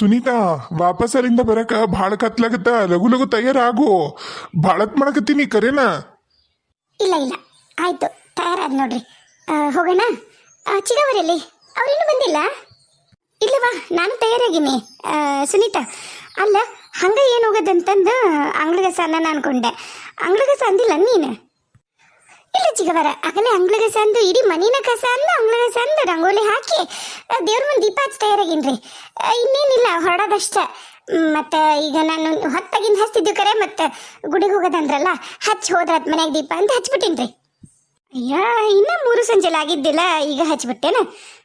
ಸುನೀತಾ ವಾಪಸ್ ಅಲ್ಲಿಂದ ಬರಕ ಭಾಳ ಕತ್ಲಾಗತ್ತ. ಲಘು ಲಘು ತಯಾರಾಗು. ಭಾಳತ್ ಮಾಡಕತ್ತೀನಿ ಕರೇನಾ? ಇಲ್ಲ ಇಲ್ಲ. ಆಯ್ತು ತಯಾರಾದ್ ನೋಡ್ರಿ. ಹೋಗೋಣ? ಆ, ಚಿಗವರಲ್ಲಿ ಅವ್ರೇನು ಬಂದಿಲ್ಲ? ಇಲ್ಲವಾ ನಾನು ತಯಾರಾಗಿನಿ. ಸುನೀತಾ ಅಲ್ಲ ಹಂಗ ಏನು ಹೋಗೋದಂತಂದು ಅಂಗ್ಳಿಗೆ ಅನ್ನ ಅನ್ಕೊಂಡೆ. ಅಂಗ್ಳಿಗೆ ಅಂದಿಲ್ಲ ನೀನು? ಇಲ್ಲ ಚಿಗವರ ಆಗಲೇ ಅಂಗ್ಳಗ ಸಂದು ಇಡೀ ಮನಿನ ಕಸ ಅಂದು ಅಂಗ್ಳಗ ಸಂದು ರಂಗೋಲಿ ಹಾಕಿ ದೇವ್ರ ಮುಂದೆ ದೀಪ ಹಚ್ಚಿ ತಯಾರಾಗಿನ್ರಿ. ಇನ್ನೇನಿಲ್ಲ ಹೊರಡೋದಷ್ಟ. ಮತ್ತೆ ಈಗ ನಾನು ಹೊತ್ತಾಗಿಂದ ಹಚ್ತಿದ್ದು ಕರೆ ಮತ್ತೆ ಗುಡಿಗೆ ಹೋಗೋದಂದ್ರಲ್ಲ ಹಚ್ಚಿ ಹೋದ್ರಾತ್ ಮನ್ಯಾಗ ದೀಪ ಅಂತ ಹಚ್ಬಿಟ್ಟಿನ್ರಿ. ಅಯ್ಯ ಇನ್ನ ಮೂರು ಸಂಜೆಲಿ ಆಗಿದ್ದಿಲ್ಲ ಈಗ ಹಚ್ಬಿಟ್ಟೇನ?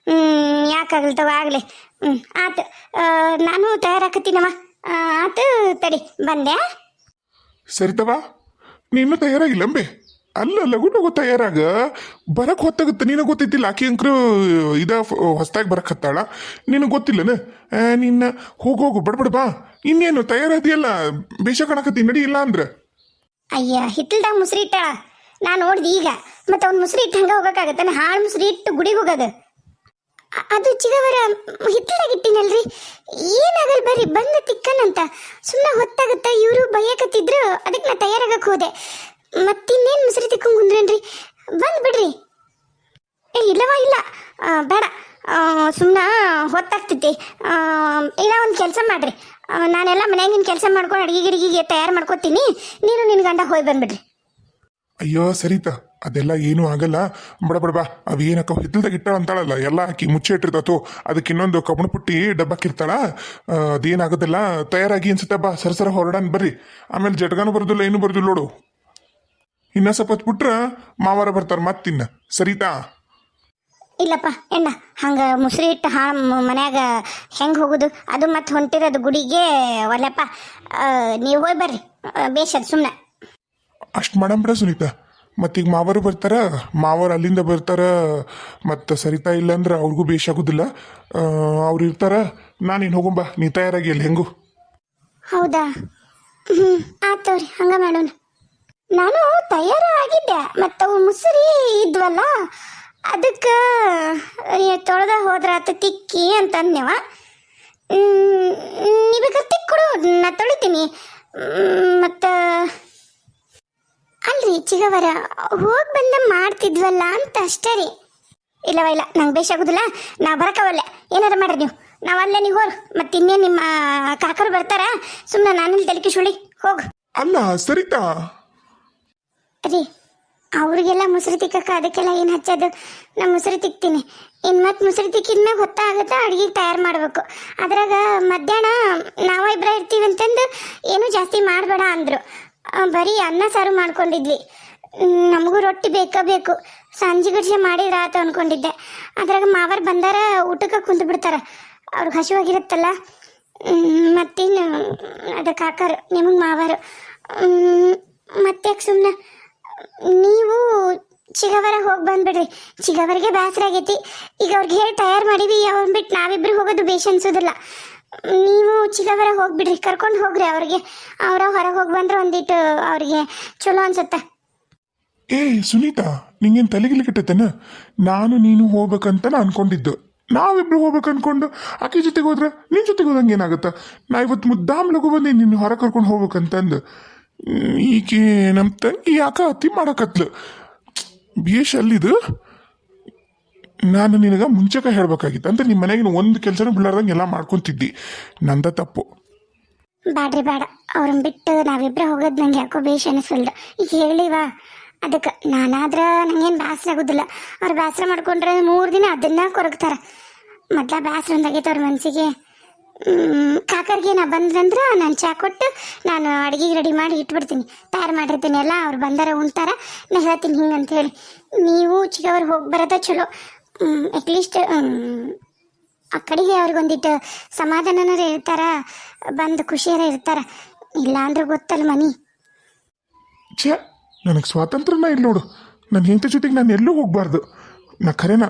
ಹ್ಮ್ ಯಾಕಾಗಲ್ತವ ಆಗ್ಲಿ ಹ್ಮ್ ಆತು ನಾನು ತಯಾರಾಕತ್ತೀನಮ್ಮ ಆ, ಆತು ತಡಿ ಬಂದೆ ಸರಿತವಾ ನೀನು ತಯಾರಾಗಿಲ್ಲಂಬೆ ಅಲ್ಲ ಲಘು ಲಗು ತಯಾರಾಗ ಬರಕ್ ಹೊತ್ತಾಗುತ್ತೆ. ನಿನಗೆ ಗೊತ್ತಿದ್ದಿಲ್ಲ ಆಕಿ ಅಂಕ್ರು ಇದ ಹೊಸ್ದಾಗಿ ಬರಕ್ ಹತ್ತಾಳ. ನಿನಗೆ ಗೊತ್ತಿಲ್ಲನ? ನಿನ್ನ ಹೋಗು ಹೋಗು ಬಡ್ಬಡ್ ಬಾ. ಇನ್ನೇನು, ತಯಾರಾದಿಯಲ್ಲ? ಬೇಷ ಕಾಣಕತ್ತಿ, ನಡಿ ಇಲ್ಲ ಅಂದ್ರ. ಅಯ್ಯ, ಹಿತ್ತಲ್ದಾಗ ಮುಸ್ರಿ ಇಟ್ಟಾಳ. ನಾ ನೋಡ್ದಿ ಈಗ. ಮತ್ತೆ ಅವ್ನು ಮುಸ್ರಿ ಇಟ್ಟು ಹಂಗ ಹೋಗಕ್ಕಾಗತ್ತಾನೆ? ಹಾಳು ಮುಸ್ರಿ ಇಟ್ಟು ಗುಡಿಗೆ ಹೋಗದ. ಅದು ಚಿಗವರ ಹಿತ್ತಲ್ದಾಗ ಇಟ್ಟಿನಲ್ರಿ? ಏನಾಗಲ್ ಬರ್ರಿ, ಬಂದ ತಿಕ್ಕನಂತ. ಸುಮ್ಮನೆ ಹೊತ್ತಾಗತ್ತ, ಇವರು ಬಯಕತ್ತಿದ್ರು ಅದಕ್ಕೆ ನಾ ತಯಾರಾಗಕ್ಕೆ ಹೋದೆ. ಮತ್ತಿನ್ನೇನು ಮುಸುರಿ ತಿಕ್ಕೊಂಡ್ ಕುಂದ್ರೇನ್ರಿ? ಬಂದ್ ಬಿಡ್ರಿ. ಏ ಇಲ್ಲವಾ ಇಲ್ಲ. ಬೇಡ. ಸುಮ್ಮನೆ ಹೊತ್ತಾಗ್ತೈತಿ. ಇಲ್ಲ ಒಂದು ಕೆಲಸ ಮಾಡ್ರಿ. ನಾನೆಲ್ಲ ಮನ್ಯಾಗಿನ ಕೆಲಸ ಮಾಡ್ಕೊಂಡು ಅಡಿಗೆ ಗಿಡಿಗೆ ತಯಾರು ಮಾಡ್ಕೊತೀನಿ. ನೀನು ನಿನ್ನ ಗಂಡ ಹೋಗಿ ಬಂದ್ಬಿಡ್ರಿ. ಅಯ್ಯೋ ಸರಿತಾ. ಅದೆಲ್ಲ ಏನೂ ಆಗಲ್ಲ. ಬಡ ಬಡ ಬಾ. ಅವು ಏನಕ್ಕ ಹಿತ್ತಲ್ದಾಗ ಇಟ್ಟಾಳ ಅಂತಾಳಲ್ಲ. ಎಲ್ಲ ಹಾಕಿ ಮುಚ್ಚಿ ಇಟ್ಟಿರ್ತಾತು ಅದಕ್ಕೆ ಇನ್ನೊಂದು ಕಬ್ಬಣ ಪುಟ್ಟಿ ಡಬ್ಬಕ್ಕಿರ್ತಾಳ ಆ, ಅದೇನಾಗೋದಿಲ್ಲ ತಯಾರಾಗಿ ಅನ್ಸುತ್ತೆ. ಬಾ ಸರಸರ ಹೊರಡನ್ ಬರ್ರಿ. ಆಮೇಲೆ ಜಟ್ಗಾನು ಬರೋದಿಲ್ಲ ಏನು ಬರೋದಿಲ್ಲ ನೋಡು. ಇನ್ನ ಸ್ವಲ್ಪ ಹೊತ್ತು ಬಿಟ್ರ ಮಾವಾರ ಬರ್ತಾರ ಮತ್ತಿನ್ನ. ಸರಿತಾ? ಇಲ್ಲಪ್ಪ ಎಣ್ಣ ಹಂಗೆ ಮುಸ್ರಿ ಇಟ್ಟು ಹಾ ಮನ್ಯಾಗ ಹೆಂಗೆ ಹೋಗುದು? ಅದು ಮತ್ತೆ ಹೊಂಟಿರೋದು ಗುಡಿಗೆ ಒಲ್ಲಪ್ಪ ನೀವು ಹೋಗಿ ಬರ್ರಿ. ಬೇಷದ್ ಸುಮ್ಮನೆ ಅಷ್ಟು ಮಾಡಂಬ್ರ ಸುನೀತಾ. ಮತ್ತೀಗ ಮಾವರು ಬರ್ತಾರ ಮಾವರು ಅಲ್ಲಿಂದ ಬರ್ತಾರ ಮತ್ತು ಸರಿತಾ ಇಲ್ಲ ಅಂದ್ರೆ ಅವ್ರಿಗೂ ಬೇಷಾಗೋದಿಲ್ಲ ಅವ್ರು ಇರ್ತಾರ ನಾನೇನು ಹೋಗೊಂಬ ನೀ ತಯಾರಾಗಿ ಅಲ್ಲಿ ಹೆಂಗು? ಹೌದಾ? ಹ್ಞೂ ಆತವ್ರಿ ಹಂಗ ಮಾಡೋಣ. ನಾನು ತಯಾರಾಗಿದ್ದೆ, ಮತ್ತು ಮುಸುರಿ ಇದ್ವಲ್ಲ, ಅದಕ್ಕೆ ತೊಳೆದ ಹೋದ್ರ ಆತ ತಿಕ್ಕಿ ಅಂತ ಅಂದ್ನೇವ ನೀ ತಿಕ್ಕೊಡು ನಾ ತೊಳಿತೀನಿ. ಮತ್ತು, ಅಲ್ರಿ ಚಿಗವರ, ಹೋಗಿ ಬಂದ ಮಾಡ್ತಿದ್ವಲ್ಲ ಅಂತ ಅಷ್ಟೇ ರೀ. ಇಲ್ಲವ, ಇಲ್ಲ, ನಂಗೆ ಬೇಷಾಗುದಿಲ್ಲ, ನಾ ಬರಕವಲ್ಲ ಏನಾರ ಮಾಡ್ರಿ ನೀವು. ನಾವು ಅಲ್ಲೇ ನೀವು ಹೋರ್, ಮತ್ತೆ ಇನ್ನೇನು ನಿಮ್ಮ ಕಾಕರು ಬರ್ತಾರ ಸುಮ್ಮನೆ ನಾನಿಲ್ಲಿ ತಲೆಕೆ ಸುಳಿ, ಹೋಗು. ಅಲ್ಲ, ಸರಿತಾ? ರೀ, ಅವ್ರಿಗೆಲ್ಲ ಮೊಸರು ತಿಕ್ಕಕ್ಕ ಅದಕ್ಕೆಲ್ಲ ಏನು ಹಚ್ಚೋದು? ನಾ ಮೊಸರು ತಿಕ್ತೀನಿ. ಇನ್ನು ಮತ್ತೆ ಮುಸ್ರಿ ತಿಕ್ಕಿದ್ಮ್ಯಾಗ ಹೊತ್ತಾಗತ್ತಾ ಅಡುಗೆ ತಯಾರು ಮಾಡಬೇಕು. ಅದ್ರಾಗ ಮಧ್ಯಾಹ್ನ ನಾವು ಇಬ್ಬರ ಇರ್ತೀವಿ ಅಂತಂದು ಏನೂ ಜಾಸ್ತಿ ಮಾಡಬೇಡ ಅಂದರು. ಬರೀ ಅನ್ನ ಸಾರು ಮಾಡ್ಕೊಂಡಿದ್ವಿ. ನಮಗೂ ರೊಟ್ಟಿ ಬೇಕೇ ಬೇಕು. ಸಂಜೆ ಗಡ್ಸೆ ಮಾಡಿದ್ರ ಆತ ಅನ್ಕೊಂಡಿದ್ದೆ. ಅದ್ರಾಗ ಮಾವರು ಬಂದಾರ, ಊಟಕ್ಕೆ ಕುಂತು ಬಿಡ್ತಾರೆ. ಅವ್ರಿಗೆ ಹಸಿವಾಗಿರುತ್ತಲ್ಲ. ಮತ್ತಿನ್ನು ಅದ ಕಾಕಾರು ನಿಮಗೆ ಮಾವರು. ಮತ್ತೆ ಸುಮ್ಮನೆ ನೀವು ಚಿಗವರ ಹೋಗಿ ಬಂದ್ಬಿಡ್ರಿ. ಚಿಗವರಿಗೆ ಬೇಸರ ಆಗೈತಿ ಈಗ ಅವ್ರಿಗೆ ಹೇಳಿ ತಯಾರು ಮಾಡೀವಿ ಅವ್ರನ್ನ ಬಿಟ್ಟು ನಾವಿಬ್ರು ಹೋಗೋದು ಬೇಷ್ ಅನ್ಸೋದಿಲ್ಲ. ನೀವು ಚಿಗವರ ಹೋಗ್ಬಿಡ್ರಿ, ಕರ್ಕೊಂಡು ಹೋಗ್ರಿ ಅವ್ರಿಗೆ. ಅವರ ಹೊರಗೆ ಹೋಗಿ ಬಂದ್ರೆ ಒಂದಿಟ್ಟು ಅವ್ರಿಗೆ ಚಲೋ ಅನ್ಸುತ್ತೆ. ಏ, ಸುನೀತಾ, ನಿಂಗೇನು ತಲೆಗಿಲ್ ಕೆಟ್ಟತೇನ? ನಾನು ನೀನು ಹೋಗ್ಬೇಕಂತ ನಾ ಅನ್ಕೊಂಡಿದ್ದು. ನಾವಿಬ್ರು ಹೋಗ್ಬೇಕು ಅನ್ಕೊಂಡು ಆಕೆ ಜೊತೆಗೆ ಹೋದ್ರೆ ನಿನ್ ಜೊತೆಗೆ ಹೋದಂಗೆ ಏನಾಗುತ್ತೆ? ನಾ ಇವತ್ತು ಮುದ್ದಾಮ್ ಲಗು ಬಂದೆ ನಿನ್ನ ಹೊರ ಕರ್ಕೊಂಡು ಹೋಗ್ಬೇಕಂತಂದು. ಈಕೆ ನಮ್ಮ ತಂಗಿ ಯಾಕ ಅತಿ ಮಾಡಕತ್ಲು? ಬೇಷ್ ಅಲ್ಲಿದು ನಾನು ನಿನಗ ಮುಂಚೆಕ ಹೇಳ್ಬೇಕಾಗಿತ್ತು. ಅಂದ್ರೆ ನಿಮ್ಮ ಮನೆಗಿನ ಒಂದು ಕೆಲಸನೂ ಬಿಡ್ಲಾರ್ದಂಗೆ ಎಲ್ಲ ಮಾಡ್ಕೊಂತಿದ್ದಿ. ನಂದ ತಪ್ಪು. ಬ್ಯಾಡ್ರಿ ಬೇಡ ಅವ್ರನ್ನ ಬಿಟ್ಟು ನಾವಿಬ್ರು ಹೋಗೋದು ನಂಗೆ ಯಾಕೋ ಬೇಷ್ ಅನಿಸಲ್ದು ಈಗ ಹೇಳಿವಾ ಅದಕ್ಕೆ ನಾನಾದ್ರ ನಂಗೇನು ಬೇಸರ ಆಗೋದಿಲ್ಲ. ಅವ್ರು ಬೇಸರ ಮಾಡ್ಕೊಂಡ್ರೆ ಮೂರು ದಿನ ಅದನ್ನ ಕೊರಗ್ತಾರೆ. ಮೊದ್ಲ ಬೇಸರ ಅಂದಾಗೈತೆ ಅವ್ರ ಮನಸ್ಸಿಗೆ ಕಾಕರ್ಗೆ ನಾ ಬಂದ್ರಂದ್ರೆ ನಾನು ಚಾ ಕೊಟ್ಟು ನಾನು ಅಡುಗೆ ರೆಡಿ ಮಾಡಿ ಇಟ್ಬಿಡ್ತೀನಿ. ತಯಾರು ಮಾಡಿರ್ತೀನಿ ಎಲ್ಲ ಅವ್ರು ಬಂದಾರ ಉಣ್ತಾರ, ನಾ ಹೇಳ್ತೀನಿ ಹಿಂಗೆ ಅಂತ ಹೇಳಿ. ನೀವು ಚಿಕ್ಕವ್ರು ಹೋಗಿ ಬರೋದ ಚಲೋ. ಅಟ್ಲೀಸ್ಟ್ ಆ ಕಡೆಗೆ ಅವ್ರಿಗೊಂದಿಟ್ಟು ಸಮಾಧಾನನಾರ ಇರ್ತಾರ, ಬಂದು ಖುಷಿಯಾರ ಇರ್ತಾರ. ಇಲ್ಲ ಅಂದ್ರೆ ಗೊತ್ತಲ್ಲ ಮನಿ. ಛೇ, ನನಗೆ ಸ್ವಾತಂತ್ರ್ಯನ ಇಲ್ಲ ನೋಡು. ನನ್ನ ಹೆಂಡತಿ ಜೊತೆಗೆ ನಾನು ಎಲ್ಲೂ ಹೋಗಬಾರ್ದು. ನಾ ಖರೇನ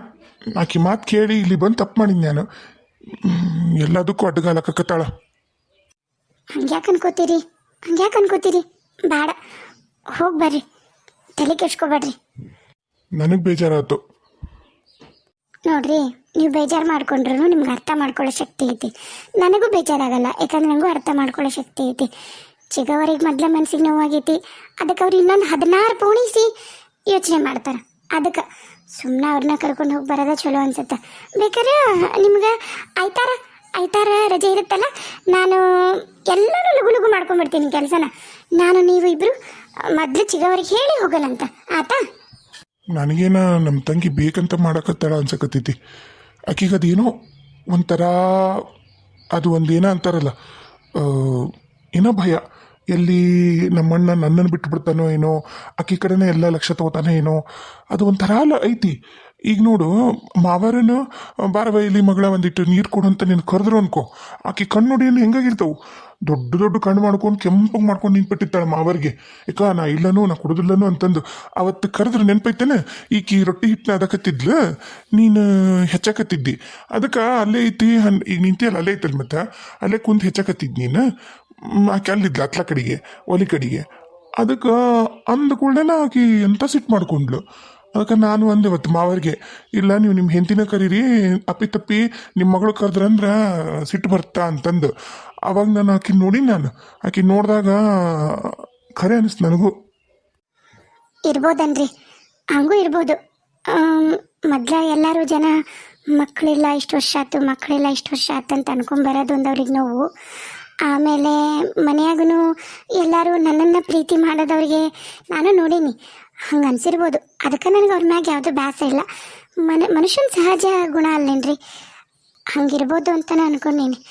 ಆಕಿ ಮಾತು ಕೇಳಿ ಇಲ್ಲಿ ಬಂದು ತಪ್ಪು ಮಾಡಿದ್ದೆ ನಾನು. ಎಲ್ಲದಕ್ಕೂ ಅಡ್ಡಗಾಲಕತ್ತಾಳ ಹಂಗ್ಯಾಕೆ ಅನ್ಕೋತೀರಿ? ಹಂಗ್ಯಾಕೆ ಅನ್ಕೋತೀರಿ? ಬೇಡ. ಹೋಗಿ ಬರ್ರಿ. ತಲೆ ಕೆಡ್ಸ್ಕೊಬೇಡ್ರಿ. ನನಗೆ ಬೇಜಾರಾಯ್ತು. ನೋಡ್ರಿ ನೀವು ಬೇಜಾರು ಮಾಡ್ಕೊಂಡ್ರು ನಿಮ್ಗೆ ಅರ್ಥ ಮಾಡ್ಕೊಳ್ಳೋ ಶಕ್ತಿ ಐತಿ. ನನಗೂ ಬೇಜಾರಾಗಲ್ಲ ಯಾಕಂದ್ರೆ ನನಗೂ ಅರ್ಥ ಮಾಡ್ಕೊಳ್ಳೋ ಶಕ್ತಿ ಐತಿ. ಚಿಗವರಿಗೆ ಮೊದಲ ಮನ್ಸಿಗೆ ನೋವಾಗೈತಿ. ಅದಕ್ಕೆ ಅವ್ರು ಇನ್ನೊಂದು ಹದಿನಾರು ಪೋಣಿಸಿ ಯೋಚನೆ ಮಾಡ್ತಾರೆ. ಅದಕ್ಕೆ ಸುಮ್ಮನೆ ಅವ್ರನ್ನ ಕರ್ಕೊಂಡು ಹೋಗಿ ಬರೋದ ಚಲೋ ಅನ್ಸುತ್ತೆ. ಬೇಕಾದ್ರೆ, ನಿಮ್ಗೆ ಆಯ್ತಾರ ಆಯ್ತಾರ ರಜೆ ಇರುತ್ತಲ್ಲ, ನಾನು ಎಲ್ಲರೂ ಲಗು ಲಗು ಮಾಡ್ಕೊಂಡ್ಬಿಡ್ತೀನಿ ಕೆಲಸನ. ನಾನು, ನೀವು ಇಬ್ರು, ಮೊದಲು ಚಿಗವರಿಗೆ ಹೇಳಿ ಹೋಗಲ್ಲಂತ. ಆತಾ? ನನಗೇನ ನಮ್ಮ ತಂಗಿ ಬೇಕಂತ ಮಾಡಕತ್ತಾಳ ಅನ್ಸಕತ್ತೈತಿ. ಆಕಿಗೆ ಅದೇನೋ ಒಂಥರ, ಅದು ಒಂದೇನ ಅಂತಾರಲ್ಲ ಏನೋ ಭಯ. ಎಲ್ಲಿ ನಮ್ಮಣ್ಣ ನನ್ನನ್ನು ಬಿಟ್ಟು ಬಿಡ್ತಾನೋ ಏನೋ ಅಕ್ಕಿ ಕಡೆನೇ ಎಲ್ಲ ಲಕ್ಷ ತಗೋತಾನೆ ಏನೋ, ಅದು ಒಂಥರ ಐತಿ. ಈಗ ನೋಡು ಮಾವರನು ಬಾರವ ಇಲ್ಲಿ ಮಗಳ ಒಂದಿಟ್ಟು ನೀರು ಕೊಡು ಅಂತ ನೀನು ಕರೆದ್ರು ಅನ್ಕೋ. ಆಕಿ ಕಣ್ಣು ನೋಡಿ ಏನು ಹೆಂಗಾಗಿರ್ತಾವು? ದೊಡ್ಡ ದೊಡ್ಡ ಕಣ್ಣು ಮಾಡ್ಕೊಂಡು, ಕೆಂಪಗೆ ಮಾಡ್ಕೊಂಡು ನಿಂತ್ಬಿಟ್ಟಿರ್ತಾಳೆ ಮಾವರಿಗೆ. ಯಾಕ ನಾ ಇಲ್ಲನು, ನಾ ಕುಡುದಿಲ್ಲನು ಅಂತಂದು. ಅವತ್ತು ಕರೆದ್ರೆ ನೆನಪೈತೇನೆ? ಈಕಿ ರೊಟ್ಟಿ ಹಿಟ್ಟನ್ನ ಅದಕ್ಕತ್ತಿದ್ಲು ನೀನು ಹೆಚ್ಚಾಕತ್ತಿದ್ದಿ. ಅದಕ್ಕೆ ಅಲ್ಲೇ ಐತಿ ಹನ್, ಈಗ ನಿಂತಿಯಲ್ಲ, ಅಲ್ಲೇ ಐತಲ್ ಮತ್ತೆ? ಅಲ್ಲೇ ಕುಂತು ಹೆಚ್ಚಾಕತ್ತಿದ್ದು ನೀನು? ಆಕೆ ಅಲ್ಲಿದ್ಲು ಅತ್ಲ ಕಡೆಗೆ, ಒಲಿ ಕಡೆಗೆ. ಅದಕ್ಕೆ ಅಂದ ಕೂಡಲೇ ಆಕಿ ಎಂತ ಸಿಟ್ಟು ಮಾಡ್ಕೊಂಡ್ಲು. ಅದಕ್ಕೆ ನಾನು ಅಂದೆ ಇವತ್ತು ಮಾವರಿಗೆ, ಇಲ್ಲ ನೀವು ನಿಮ್ಮ ಹೆಂಡತಿನ ಕರೀರಿ, ಅಪ್ಪಿ ತಪ್ಪಿ ನಿಮ್ಮ ಮಗಳು ಕರೆದ್ರಂದ್ರೆ ಸಿಟ್ಟು ಬರ್ತಾ ಅಂತಂದು. ಅವಾಗ ನಾನು ಆಕಿ ನೋಡಿ ನಾನು. ಆಕಿ ನೋಡಿದಾಗ ಖರೆ ಅನಿಸ್ತು ನನಗೂ. ಇರ್ಬೋದನ್ರಿ. ಹಂಗೂ ಇರ್ಬೋದು. ಮೊದ್ಲ ಎಲ್ಲರೂ ಜನ ಮಕ್ಕಳಿಲ್ಲ ಇಷ್ಟು ವರ್ಷ ಆಯ್ತು ಮಕ್ಕಳಿಲ್ಲ ಇಷ್ಟು ವರ್ಷ ಆಯ್ತು ಅಂತ ಅನ್ಕೊಂಬರೋದು ಒಂದು ಅವ್ರಿಗೆ ನೋವು. ಆಮೇಲೆ ಮನೆಯಾಗೂ ಎಲ್ಲರೂ ನನ್ನನ್ನು ಪ್ರೀತಿ ಮಾಡೋದವ್ರಿಗೆ ನಾನು ನೋಡೀನಿ. ಹಂಗೆ ಅನ್ಸಿರ್ಬೋದು. ಅದಕ್ಕೆ ನನಗೆ ಅವ್ರ ಮ್ಯಾಗ ಯಾವುದೂ ಬೇಸರ ಇಲ್ಲ. ಮನ, ಮನುಷ್ಯನ ಸಹಜ ಗುಣ ಅಲ್ಲೇನ್ರಿ? ಹಂಗಿರ್ಬೋದು ಅಂತ ನಾನು ಅನ್ಕೊಂಡೀನಿ.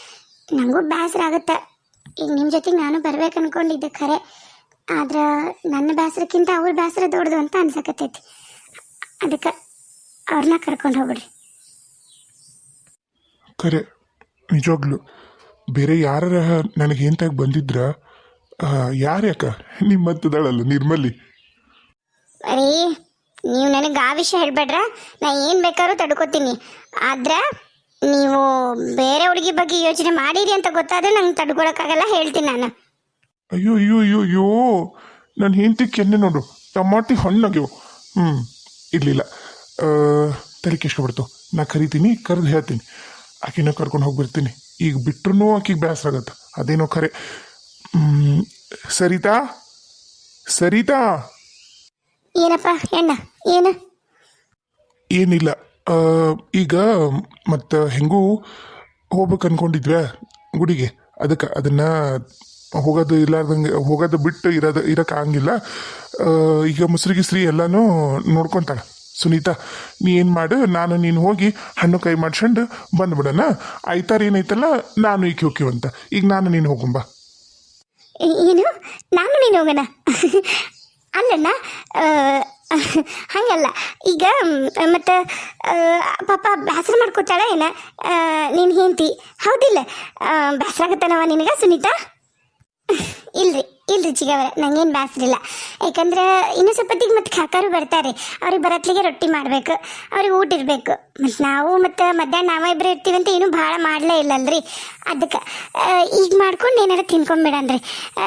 ನನಗೂ ಬೇಸರ ಆಗುತ್ತೆ. ಈಗ ನಿಮ್ಮ ಜೊತೆಗೆ ನಾನು ಬರ್ಬೇಕು ಅನ್ಕೊಂಡಿದ್ದೆ ಖರೆ. ಆದ್ರೆ ನನ್ನ ಬೇಸರಕ್ಕಿಂತ ಅವ್ರ ಬೇಸರ ದೊಡ್ಡದು ಅಂತ ಅನ್ಸಕತ್ತೈತಿ. ಅದಕ್ಕೆ ಅವ್ರನ್ನ ಕರ್ಕೊಂಡು ಹೋಗ್ಬಿಡ್ರಿ. ಖರೆ, ನಿಜವಾಗ್ಲು. ಬೇರೆ ಯಾರ ನನಗೆ ಏಂತಾಗ ಬಂದಿದ್ರ ಯಾರು ಯಾಕ ನಿಮ್ಮಂತದಾಳಲ್ಲ ನಿರ್ಮಲಿ. ಅರೇ ನೀವು ನನಗೆ ಆ ವಿಷಯ ಹೇಳ್ಬೇಡ್ರ? ನಾ ಏನು ಬೇಕಾದ್ರೂ ತಡ್ಕೋತೀನಿ. ಆದ್ರೆ ನೀವು ಬೇರೆ ಹುಡುಗಿ ಬಗ್ಗೆ ಯೋಚನೆ ಮಾಡಿರಿ ಅಂತ ಗೊತ್ತಾದ್ರೆ ನಂಗೆ ತಡ್ಕೊಳಕ್ಕಾಗಲ್ಲ ಹೇಳ್ತೀನಿ ನಾನು. ಅಯ್ಯೋ ಅಯ್ಯೋ ಅಯ್ಯೋ ಅಯ್ಯೋ. ನನ್ನ ಹೆಂಡತಿ ಕೆನ್ನೆ ನೋಡು. ಟಮಾಟಿ ಹಣ್ಣಾಗ್ಯವು. ಹ್ಞೂ ಇರಲಿಲ್ಲ. ತಲೆ ಕೆಸ್ಕೊಬಿಡ್ತು ನಾ ಕರಿತೀನಿ ಕರೆದು ಹೇಳ್ತೀನಿ. ಆಕಿನ ಕರ್ಕೊಂಡು ಹೋಗ್ಬಿಡ್ತೀನಿ. ಈಗ ಬಿಟ್ರೂ ಆಕಿಗೆ ಬೇಸರ ಆಗತ್ತೆ ಅದೇನೋ ಖರೆ. ಸರಿತಾ? ಸರಿತಾ? ಏನಪ್ಪ ಹೆಣ್ಣ ಏನು? ಏನಿಲ್ಲ. ಈಗ ಮತ್ತು ಹೆಂಗೂ ಹೋಗ್ಬೇಕು ಅನ್ಕೊಂಡಿದ್ವಿ ಗುಡಿಗೆ. ಅದಕ್ಕೆ ಅದನ್ನ ಹೋಗೋದು ಇಲ್ಲಾರ್ದಂಗೆ ಹೋಗೋದು ಬಿಟ್ಟು ಇರೋದು ಇರೋಕ್ಕಾಗಂಗಿಲ್ಲ ಈಗ ಮುಸ್ರಿ ಗಿಸ್ರಿ ಎಲ್ಲನೂ ನೋಡ್ಕೊತಾಳೆ. ಸುನೀತಾ, ನೀ ಏನು ಮಾಡು, ನಾನು ನೀನು ಹೋಗಿ ಹಣ್ಣು ಕೈ ಮಾಡ್ಕೊಂಡು ಬಂದ್ಬಿಡೋಣ. ಆಯ್ತಾರ ಏನೈತಲ್ಲ? ನಾನು ಈಕೆ ಅಂತ ಈಗ ನಾನು ನೀನು ಹೋಗುಂಬ ಏನು? ನಾನು ನೀನು ಹೋಗೋಣ? ಅಲ್ಲಣ್ಣ ಹಂಗಲ್ಲ. ಈಗ ಮತ್ತು ಪಾಪ ಬ್ಯಾಸರ ಮಾಡ್ಕೊತಾಳ ಏನ? ನೀನು ಹೆಂಡ್ತಿ? ಹೌದಿಲ್ಲ. ಬೇಸರ ಆಗತ್ತನವ ನಿನಗ ಸುನೀತಾ? ಇಲ್ರಿ ಇಲ್ರಿ ಚಿಗವರ ನಂಗೇನು ಬ್ಯಾಸ್ರಿಲ್ಲ. ಯಾಕಂದ್ರೆ ಇನ್ನೂ ಸ್ವಲ್ಪತ್ತಿಗೆ ಮತ್ತೆ ಕಾಕಾರು ಬರ್ತಾರೆ. ಅವ್ರಿಗೆ ಬರತ್ಲಿಗೆ ರೊಟ್ಟಿ ಮಾಡ್ಬೇಕು, ಅವ್ರಿಗೆ ಊಟ ಇರಬೇಕು. ಮತ್ತು ನಾವು ಮತ್ತು ಮಧ್ಯಾಹ್ನ ನಾವ ಇಬ್ಬರು ಇರ್ತೀವಿ ಅಂತ ಏನೂ ಭಾಳ ಮಾಡಲೇ ಇಲ್ಲಲ್ರಿ. ಅದಕ್ಕೆ ಈಗ ಮಾಡ್ಕೊಂಡು ಏನಾರ ತಿನ್ಕೊಂಬಿಡನ್ರಿ.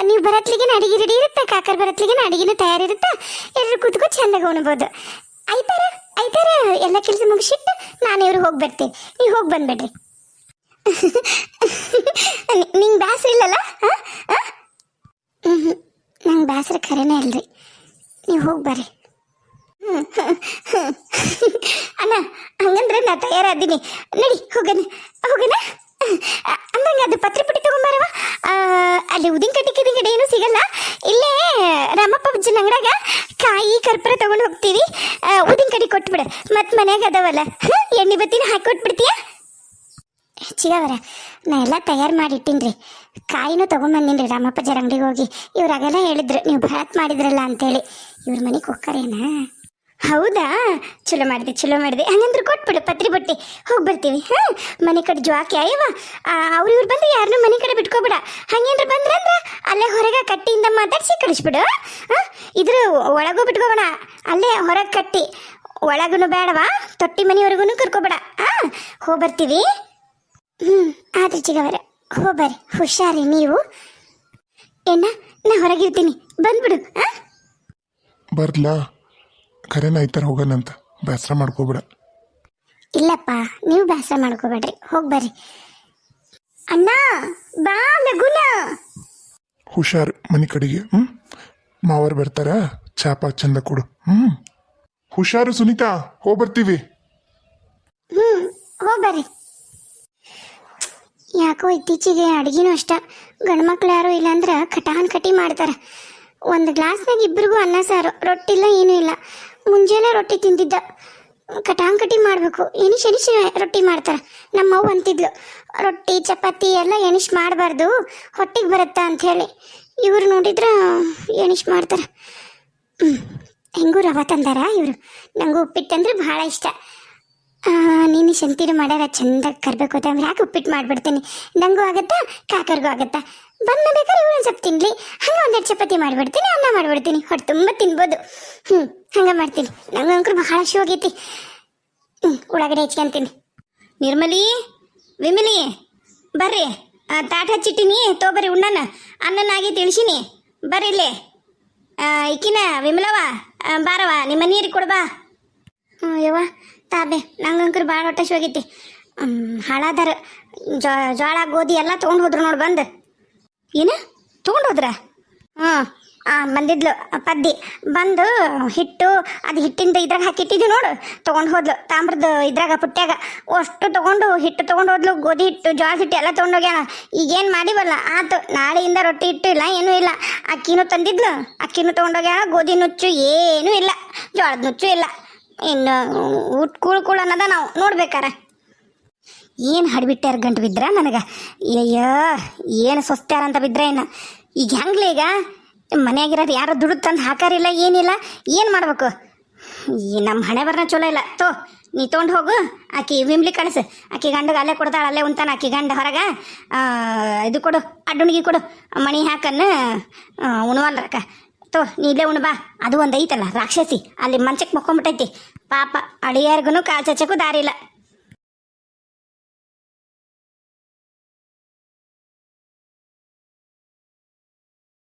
ನೀವು ಬರತ್ಲಿಗೆ ಅಡಿಗೆ ರೆಡಿ ಇರುತ್ತೆ? ಕಾಕರ್ ಬರತ್ಲಿಗೆ ಅಡಿಗೆನೂ ತಯಾರಿರುತ್ತೆ? ಎಲ್ಲರೂ ಕೂತ್ಕೊಂಡು ಚೆಂದಾಗಿ ಉಣ್ಬೋದು. ಆಯ್ತಾರ ಆಯ್ತಾರ? ಎಲ್ಲ ಕೆಲಸ ಮುಗಿಸಿಟ್ಟು ನಾನು ಇವ್ರಿಗೆ ಹೋಗಿ ಬರ್ತೀನಿ. ನೀವು ಹೋಗಿ ಬಂದ್ಬಿಡ್ರಿ. ನಿಂಗೆ ಬ್ಯಾಸ್ರಿಲ್ಲಲ್ಲ? ಹಾಂ ಹಾಂ? ಹ್ಞೂ ನಂಗೆ ಬೇಸರ ಖರೇನೇ ಇಲ್ರಿ. ನೀವು ಹೋಗಿ ಬರ್ರಿ. ಅಣ್ಣ, ಹಂಗಂದ್ರೆ ನಾ ತಯಾರಾದೀನಿ. ನಡಿ, ಹೋಗಣ ಹೋಗಣ. ಅಂದಂಗೆ ಅದು ಪತ್ರಿ ಪುಟ್ಟಿ ತಗೊಂಬಾರವ. ಅಲ್ಲಿ ಉದಿನ ಕಟ್ಟಿ ಕಿದಿನ ಕಡೆ ಏನೂ ಸಿಗಲ್ಲ. ಇಲ್ಲೇ ರಾಮಪ್ಪ ಬಜ್ಜನ ಅಂಗಡಾಗ ಕಾಯಿ, ಕರ್ಪೂರ ತಗೊಂಡು ಹೋಗ್ತೀವಿ. ಉದಿನ ಕಡಿ ಕೊಟ್ಬಿಡು. ಮತ್ತೆ ಮನ್ಯಾಗ ಅದಾವಲ್ಲ? ಎಣ್ಣೆ ಬತ್ತಿನ ಹಾಕಿ ಕೊಟ್ಬಿಡ್ತೀಯಾ? ಚಿಗವರ ನಾ ಎಲ್ಲ ತಯಾರು ಮಾಡಿ ಇಟ್ಟಿನ್ರಿ. ಕಾಯಿನೂ ತೊಗೊಂಬಂದಿನ್ರಿ ರಾಮಪ್ಪಜ್ಜರ ಅಂಗಡಿಗೆ ಹೋಗಿ. ಇವ್ರಾಗೆಲ್ಲ ಹೇಳಿದ್ರು, ನೀವು ಭಾರತ್ ಮಾಡಿದ್ರಲ್ಲ ಅಂತೇಳಿ. ಇವ್ರ ಮನೆಗೆ ಹೋಗ್ಕರೇನಾ ಹೌದಾ? ಚಲೋ ಮಾಡಿದೆ ಚಲೋ ಮಾಡಿದೆ. ಹಂಗಂದ್ರೆ ಕೊಟ್ಬಿಡು, ಪತ್ರಿ ಬುಟ್ಟಿ. ಹೋಗಿ ಬರ್ತೀವಿ. ಹಾಂ? ಮನೆ ಕಡೆ ಜ್ವಾಕಿ ಅಯ್ಯವ ಅವ್ರು ಇವ್ರು ಬಂದ್ರೆ ಯಾರನ್ನೂ ಮನೆ ಕಡೆ ಬಿಟ್ಕೋಬಿಡ. ಹಂಗೇನ್ರ ಬಂದ್ರಂದ್ರ ಅಲ್ಲೇ ಹೊರಗೆ ಕಟ್ಟಿಯಿಂದ ಮಾತಾಡಿಸಿ ಕಳಿಸ್ಬಿಡು. ಹಾಂ? ಇದ್ರ ಒಳಗೂ ಬಿಟ್ಕೋಬೇಡ, ಅಲ್ಲೇ ಹೊರಗೆ ಕಟ್ಟಿ. ಒಳಗೂ ಬೇಡವಾ? ತೊಟ್ಟಿ ಮನೆವರೆಗೂ ಕರ್ಕೊಬೇಡ. ಹಾಂ? ಹೋಗಿ ಬರ್ತೀವಿ. ಹ್ಞೂ ಆದ್ರೆ ಚಿಗವರ ಹೋಗ್ಬರ್ರಿ ಹುಷಾರಿ ನೀವು. ಏನ ನಾ ಹೊರಗಿರ್ತೀನಿ. ಬಂದ್ಬಿಡು ಆ? ಬರ್ಲಾ? ಖರೇನ ಐತರ ಹೋಗೋಣಂತ ಬೇಸರ ಮಾಡ್ಕೋಬೇಡ. ಇಲ್ಲಪ್ಪ ನೀವು ಬೇಸರ ಮಾಡ್ಕೋಬೇಡ್ರಿ. ಹೋಗಿ ಬರ್ರಿ. ಅಣ್ಣ ಬಾ ಲಗುನ ಹುಷಾರು ಮನೆ ಕಡೆಗೆ ಹ್ಞೂ ಮಾವರು ಬರ್ತಾರ ಚಾಪ ಚಂದ ಕೊಡು ಹ್ಞೂ ಹುಷಾರು ಸುನೀತಾ ಹೋಗ್ಬರ್ತೀವಿ ಹ್ಮ್ ಹೋಗ್ ಬರ್ರಿ. ಯಾಕೋ ಇತ್ತೀಚೆಗೆ ಅಡುಗೆನೂ ಅಷ್ಟ. ಗಂಡ್ಮಕ್ಳು ಯಾರು ಇಲ್ಲ ಅಂದ್ರೆ ಕಟಾನ್ ಕಟಿ ಮಾಡ್ತಾರೆ. ಒಂದು ಗ್ಲಾಸ್ನಾಗ ಇಬ್ಬರಿಗೂ ಅನ್ನ, ಸಾರು ರೊಟ್ಟಿ ಇಲ್ಲ ಏನೂ ಇಲ್ಲ. ಮುಂಜಾನೆ ರೊಟ್ಟಿ ತಿಂದಿದ್ದ. ಕಟಾನ್ ಕಟಿ ಮಾಡಬೇಕು. ಎನಿಶ್ ಎನಿಶ್ ರೊಟ್ಟಿ ಮಾಡ್ತಾರೆ. ನಮ್ಮ ಅವ್ವ ಅಂತಿದ್ಲು, ರೊಟ್ಟಿ, ಚಪಾತಿ ಎಲ್ಲ ಎನಿಶ್ ಮಾಡಬಾರ್ದು. ಹೊಟ್ಟಿಗೆ ಬರುತ್ತಾ? ಅಂಥೇಳಿ ಇವರು ನೋಡಿದ್ರೆ, ಎನಿಶ್ ಮಾಡ್ತಾರೆ. ಹೆಂಗೂ ರವ ತಂದಾರ ಇವರು. ನಂಗೆ ಉಪ್ಪಿಟ್ಟಂದ್ರೆ ಭಾಳ ಇಷ್ಟ. ನೀನು ಶಂತಿರು ಮಾಡ್ಯಾರ ಚಂದ ಕರ್ಬೇಕು ಅಂತಂದ್ರೆ ಯಾಕೆ ಉಪ್ಪಿಟ್ಟು ಮಾಡ್ಬಿಡ್ತೀನಿ? ನಂಗೂ ಆಗತ್ತಾ? ಕಾಕರ್ಗೂ ಆಗತ್ತಾ? ಬಂದ ಬೇಕಾದ್ರೆ ಇವ್ರು ಸ್ವಲ್ಪ ತಿನ್ಲಿ. ಹಂಗೆ ಒಂದೆರಡು ಚಪಾತಿ ಮಾಡಿಬಿಡ್ತೀನಿ, ಅನ್ನ ಮಾಡಿಬಿಡ್ತೀನಿ. ಹೊಟ್ಟೆ ತುಂಬ ತಿನ್ಬೋದು. ಹ್ಞೂ ಹಂಗೆ ಮಾಡ್ತೀನಿ. ನಂಗೆ ಅಂಕರು ಬಹಳ ಶೋ ಆಗೈತಿ. ಹ್ಞೂ ಉಳ್ಳಾಗಡ್ಡೆ ಹೆಚ್ಕೊಂತೀನಿ. ನಿರ್ಮಲಿ, ವಿಮಲಿ, ಬರ್ರಿ. ತಾಟ್ ಹಚ್ಚಿಟ್ಟಿನಿ ತೋಬರಿ ಉಣ್ಣನ. ಅನ್ನನಾಗಿ ತಿಳಿಸಿನಿ. ಬರ್ರಿ ಇಲ್ಲಿ. ಇಕ್ಕಿನ ವಿಮಲವ ಬಾರವ ನಿಮ್ಮ ನೀರು ಕೊಡ್ಬಾ ಹ್ಞೂ ಯವ್ವ ತಾಬೆ ನಂಗೆ ಅಂಕರ್ ಭಾಳ ಹೊಟ್ಟೆ ಹೋಗೈತಿ ಹಾಳಾದಾರ. ಜೋಳ ಗೋಧಿ ಎಲ್ಲ ತೊಗೊಂಡು ಹೋದ್ರು ನೋಡಿ ಬಂದು. ಏನು? ತೊಗೊಂಡು ಹೋದ್ರ? ಹ್ಞೂ ಬಂದಿದ್ಲು ಪದ್ದಿ. ಬಂದು ಹಿಟ್ಟು, ಅದು ಹಿಟ್ಟಿಂದ ಇದ್ರಾಗ ಹಾಕಿಟ್ಟಿದ್ವಿ ನೋಡು. ತೊಗೊಂಡು ಹೋದ್ಲು. ತಾಮ್ರದ ಇದ್ರಾಗ, ಪುಟ್ಯಾಗ. ಅಷ್ಟು ತೊಗೊಂಡು ಹಿಟ್ಟು ತೊಗೊಂಡು ಹೋದ್ಲು. ಗೋಧಿ ಹಿಟ್ಟು ಜೋಳ ಹಿಟ್ಟು ಎಲ್ಲ ತೊಗೊಂಡು ಹೋಗ್ಯಾನ. ಈಗೇನು ಮಾಡಿವಲ್ಲ? ಆತು, ನಾಳೆಯಿಂದ ರೊಟ್ಟಿ ಹಿಟ್ಟು ಇಲ್ಲ, ಏನೂ ಇಲ್ಲ. ಅಕ್ಕಿನೂ ತಂದಿದ್ಲು. ಅಕ್ಕಿನೂ ತೊಗೊಂಡೋಗ್ಯಾಳ ಗೋಧಿ ನುಚ್ಚು ಏನೂ ಇಲ್ಲ. ಜೋಳದ ನುಚ್ಚು ಇಲ್ಲ. ಇನ್ನು ಕೂಳು ಅನ್ನೋದ ನಾವು ನೋಡ್ಬೇಕಾರ. ಏನು ಹಡ್ಬಿಟ್ಟಾರ ಗಂಟು ಬಿದ್ರ ನನಗೆ? ಅಯ್ಯೋ ಏನು ಸೊಸ್ತ್ಯಾರ ಅಂತ ಬಿದ್ರ ಇನ್ನ? ಈಗ ಹೆಂಗ್ಲಿ ಈಗ? ಮನೆಯಾಗಿರೋದು ಯಾರು ದುಡ್ಡು ತಂದು ಹಾಕಾರಿಲ್ಲ, ಏನಿಲ್ಲ, ಏನು ಮಾಡ್ಬೇಕು? ಈ ನಮ್ಮ ಹಣೆ ಬರ್ನ ಚಲೋ ಇಲ್ಲ. ತೋ, ನೀ ತೊಗೊಂಡು ಹೋಗು, ಆಕಿ ವಿಮ್ಲಿ ಕಳಿಸು ಆಕಿ ಗಂಡಗೆ ಅಲ್ಲೇ ಕೊಡ್ತಾಳೆ, ಅಲ್ಲೇ ಉಂತಾನೆ ಆಕಿ ಗಂಡ ಹೊರಗೆ. ಇದು ಕೊಡು, ಅಡ್ಡುಣಿಗೆ ಕೊಡು. ಮಣಿ ಹಾಕನ್ನು ಉಣವಲ್ರಕ್ಕ. ತೋ ನೀ ಇಲ್ಲೇ ಉಣ್ ಬಾ. ಅದು ಒಂದು ಐತಲ್ಲ, ರಾಕ್ಷಸಿ, ಅಲ್ಲಿ ಮಂಚಕ್ಕೆ ಮಕ್ಕೊಂಬಿಟ್ಟೈತಿ. ಪಾಪ ಅಡಿಯಾರ್ಗು ಕಾಲ್ ಚಚ್ಚಕ್ಕೂ ದಾರಿ ಇಲ್ಲ